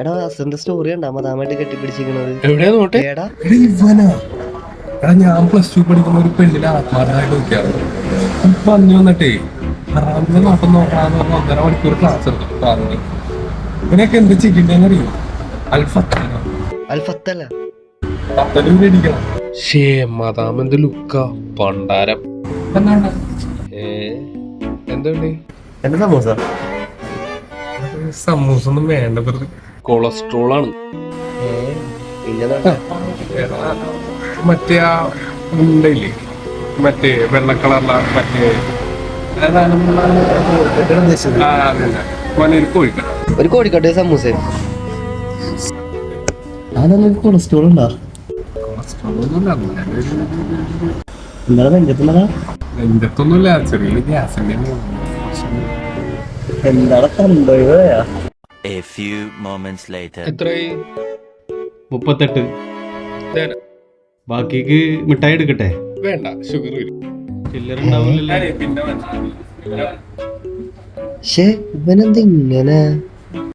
എടാ അസന്റെ സ്റ്റോറി ഉണ്ടാ മതാമായിട്ട് കെട്ടിപ്പിടിച്ചിരിക്കണത്. എവിടെയാ നോട്ടെ എടാ. എടാ ഞാൻ പ്ലസ് ടു പഠിക്കുന്ന ഒരു പെണ്ണിനെ ആത്മാർത്ഥമായിട്ട് നോക്കിയാണ്. ഇപ്പൊ അന്ന് വന്നിട്ടേ ഹറാമിനെ നോക്കം നോക്കണമെന്ന് പറഞ്ഞ ഒന്നര മണിക്കൂർ ക്ലാസ് എടുത്തു പറഞ്ഞു. ഇവനൊക്കെ എന്ത് ചെയ്യണ്ടെന്ന് അറിയോ? അൽഫത്തന അൽഫത്തല്ല പത്തലൂര് അടിക്കണം ഷേ ലുക്ക? പണ്ടാരം എന്നാണ്? ഏ എന്തുണ്ട്? എന്താ സമൂസ? സമൂസ ഒന്നും വേണ്ട വെറുതെ. കൊളസ്ട്രോൾ ആണ് മറ്റേ ആ ഉണ്ടല്ലേ മറ്റേ വെള്ള കളറില മറ്റേ ഒരു കോഴിക്കോട്ടെ സമൂസ. അതൊന്നും കൊളസ്ട്രോൾ ഉണ്ടാ? എന്താണ് നെഞ്ചത്തുള്ളതാ നെഞ്ചത്തൊന്നുമില്ല ചെറിയ ഗ്യാസിന്റെ എന്താണ് കണ്ടോയാ A few moments later. എത്രയായി? മുപ്പത്തെട്ട്. ബാക്കിക്ക് മിഠായി എടുക്കട്ടെ? വേണ്ട ഷുഗർ വരും. ചില്ലറ ഉണ്ടാവില്ലല്ലേ. പിന്നെ ഷേ ഇവനെന്ത് ഇങ്ങനെ